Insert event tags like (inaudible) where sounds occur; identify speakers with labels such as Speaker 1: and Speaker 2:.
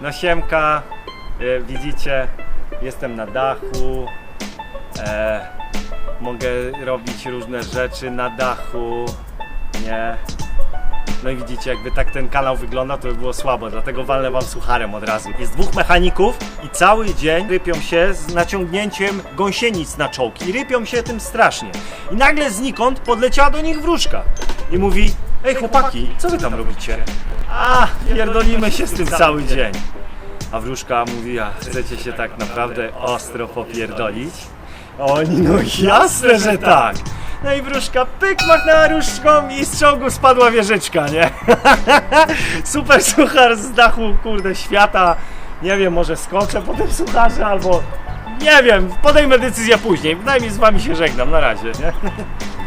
Speaker 1: No siemka, y, widzicie, jestem na dachu. E, mogę robić różne rzeczy na dachu. Nie. No i widzicie, jakby tak ten kanał wygląda, to by było słabo, dlatego walnę wam sucharem od razu. Jest dwóch mechaników i cały dzień rypią się z naciągnięciem gąsienic na czołki i rypią się tym strasznie. I nagle znikąd podleciała do nich wróżka i mówi ej chłopaki, co wy tam robicie? A, pierdolimy się z tym cały dzień. A wróżka mówi, a chcecie się tak naprawdę ostro popierdolić? Oni, no jasne, że tak. No i wróżka pyk machnęła różdżką i z czołgu spadła wieżyczka, nie? (laughs) Super suchar z dachu, kurde, świata. Nie wiem, może skoczę po tym sucharze albo... Nie wiem, podejmę decyzję później. Najmniej z wami się żegnam, na razie, nie? (laughs)